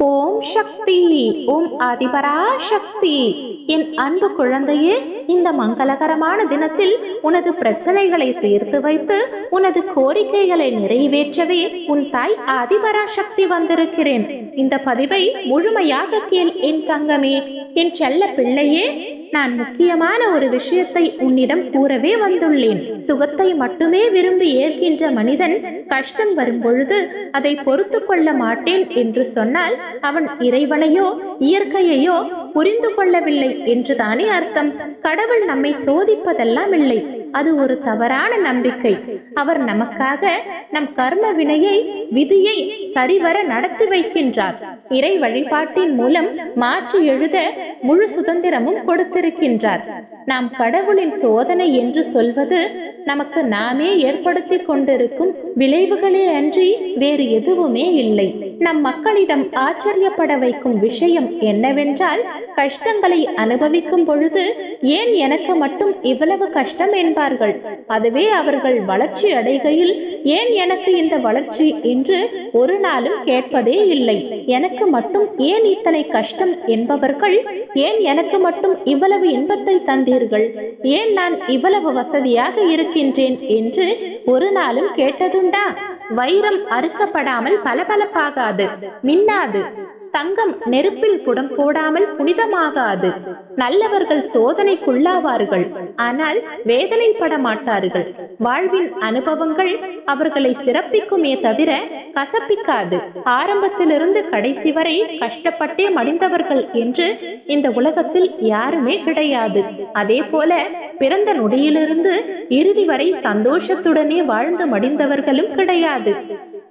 ஓம் சக்தி ஓம் ஆதிபரா சக்தி என் அன்பு குழந்தையே இந்த மங்களகரமான தினத்தில் உனது பிரச்சனைகளை தீர்த்து வைத்து உனது கோரிக்கைகளை நிறைவேற்றவே உன் தாய் ஆதிபரா சக்தி வந்திருக்கிறேன். இந்த பதிவை முழுமையாக கேள் என் தங்கமே என் செல்ல பிள்ளையே. நான் முக்கியமான ஒரு விஷயத்தை உன்னிடம் கூறவே வந்துள்ளேன். சுகத்தை மட்டுமே விரும்பி ஏற்கின்ற மனிதன் கஷ்டம் வரும் பொழுது அதை பொறுத்து கொள்ள மாட்டேன் என்று சொன்னால் அவன் இறைவனையோ இயற்கையையோ புரிந்து கொள்ளவில்லை என்றுதானே அர்த்தம். கடவுள் நம்மை சோதிப்பதெல்லாம் இல்லை. அது ஒரு தவறான நம்பிக்கை. அவர் நமக்காக நம் கர்ம வினையை விதியை சரிவர நடத்தி வைக்கின்றார். இறை வழிபாட்டின் மூலம் மாற்றி எழுத முழு சுதந்திரமும் கொடுத்திருக்கின்றார். நாம் கடவுளின் சோதனை என்று சொல்வது நமக்கு நாமே ஏற்படுத்தி கொண்டிருக்கும் விளைவுகளே அன்றி வேறு எதுவுமே இல்லை. நம் மக்களிடம் ஆச்சரியப்பட வைக்கும் விஷயம் என்னவென்றால் கஷ்டங்களை அனுபவிக்கும் பொழுது ஏன் எனக்கு மட்டும் இவ்வளவு கஷ்டம் என்பார்கள்? அதுவே அவர்கள் வளர்ச்சி அடைகையில் ஏன் எனக்கு இந்த வளர்ச்சி என்று ஒரு நாளும் கேட்பதே இல்லை. எனக்கு மட்டும் ஏன் இத்தனை கஷ்டம் என்பவர்கள் ஏன் எனக்கு மட்டும் இவ்வளவு இன்பத்தை தந்தீர்கள்? ஏன் நான் இவ்வளவு வசதியாக இருக்கின்றேன் என்று ஒரு நாளும் கேட்டதுண்டா? வைரம் அறுக்கப்படாமல் பளபளப்பாகாது மின்னாது. தங்கம் நெருப்பில் புடம் போடாமல் புனிதமாகாது. நல்லவர்கள் சோதனைக்குள்ளாவார்கள் ஆனால் வேதனைப்பட மாட்டார்கள். வாழ்வின் அனுபவங்கள் அவர்களை சிறப்பிக்குமே தவிர கசப்பிக்காது. ஆரம்பத்திலிருந்து கடைசி வரை கஷ்டப்பட்டே மடிந்தவர்கள் என்று இந்த உலகத்தில் யாருமே கிடையாது. அதே போல பிறந்த நொடியிலிருந்து இறுதி வரை சந்தோஷத்துடனே வாழ்ந்து மடிந்தவர்களும் கிடையாது.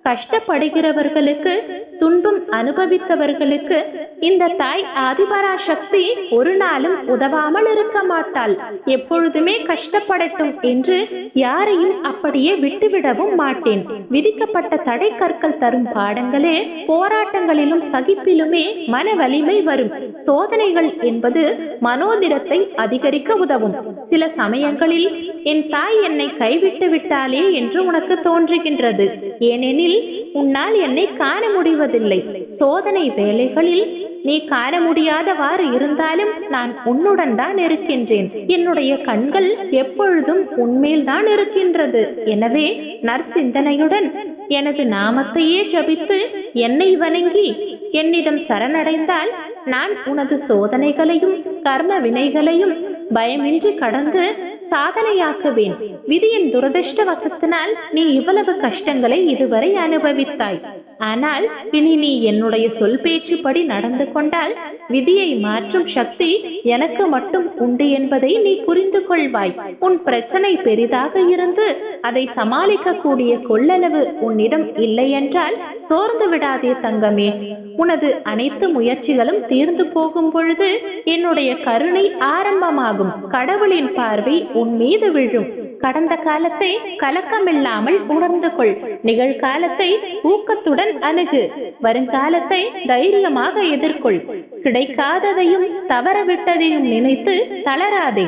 கஷ்டப்படுகிறவர்களுக்கு துன்பம் அனுபவித்தவர்களுக்கு இந்த தாய் ஆதிபரா சக்தி ஒரு நாளும் உதவாமல் இருக்க மாட்டாள். எப்பொழுதுமே கஷ்டப்படட்டும் என்று யாரையும் அப்படியே விட்டுவிடவும் மாட்டேன். விதிக்கப்பட்ட தடை கற்கள் தரும் பாடங்களே போராட்டங்களிலும் சகிப்பிலுமே மன வலிமை வரும். சோதனைகள் என்பது மனோதிரத்தை அதிகரிக்க உதவும். சில சமயங்களில் என் தாய் என்னை கைவிட்டு விட்டாளே என்று உனக்கு தோன்றுகின்றது. ஏனெனில் உன்னால் என்னை காண முடிவதில்லை. சோதனை வேலைகளில் நீ காண முடியாதவாறு இருந்தாலும் நான் உன்னுடன் தான் இருக்கின்றேன். என்னுடைய கண்கள் எப்பொழுதும் உன்மேல் தான் இருக்கின்றது. எனவே நற்சிந்தனையுடன் எனது நாமத்தையே ஜபித்து என்னை வணங்கி என்னிடம் சரணடைந்தால் நான் உனது சோதனைகளையும் கர்ம வினைகளையும் பயமின்றி கடந்து சாதனையாக்குவேன். விதியின் துரதிருஷ்டவசத்தினால் நீ இவ்வளவு கஷ்டங்களை இதுவரை அனுபவித்தாய். ஆனால் இனி நீ என்னுடைய சொல் பேச்சுப்படி நடந்து கொண்டால் விதியை மாற்றும் சக்தி எனக்கு மட்டும் உண்டு என்பதை நீ புரிந்து கொள்வாய். உன் பிரச்சனை பெரிதாக இருந்து அதை சமாளிக்க கூடிய கொள்ளளவு உன்னிடம் இல்லை என்றால் சோர்ந்து விடாதே தங்கமே. உனது அனைத்து முயற்சிகளும் தீர்ந்து போகும் பொழுது என்னுடைய கருணை ஆரம்பமாகும். கடவுளின் பார்வை உன் மீது விழும். கடந்த காலத்தை கலக்கமில்லாமல் உணர்ந்து கொள். நிகழ்காலத்தை ஊக்கத்துடன் அணுகு. வருங்காலத்தை தைரியமாக எதிர்கொள். கிடைக்காததையும் தவறவிட்டதையும் நினைத்து தளராதே.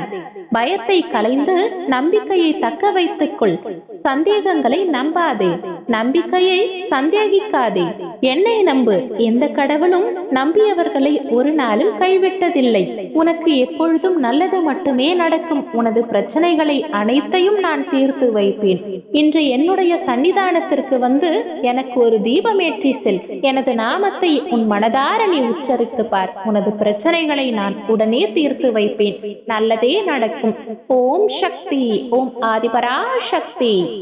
பயத்தை கலைந்து நம்பிக்கையை தக்க வைத்துக் கொள். சந்தேகங்களை நம்பாதே. நம்பிக்கையை சந்தேகிக்காதே. என்னை நம்பு. எந்த கடவுளும் நம்பியவர்களை ஒரு நாளும் கைவிட்டதில்லை. உனக்கு எப்பொழுதும் நல்லது மட்டுமே நடக்கும். உனது பிரச்சனைகளை அனைத்தையும் நான் தீர்த்து வைப்பேன். இன்று என்னுடைய சன்னிதானத்திற்கு வந்து எனக்கு ஒரு தீபமேற்றி செல். எனது நாமத்தை உன் மனதார நீ உச்சரித்து பார். உனது பிரச்சனைகளை நான் உடனே தீர்த்து வைப்பேன். நல்லதே நடக்கும். ஓம் சக்தி. ஓம் ஆதிபரா சக்தி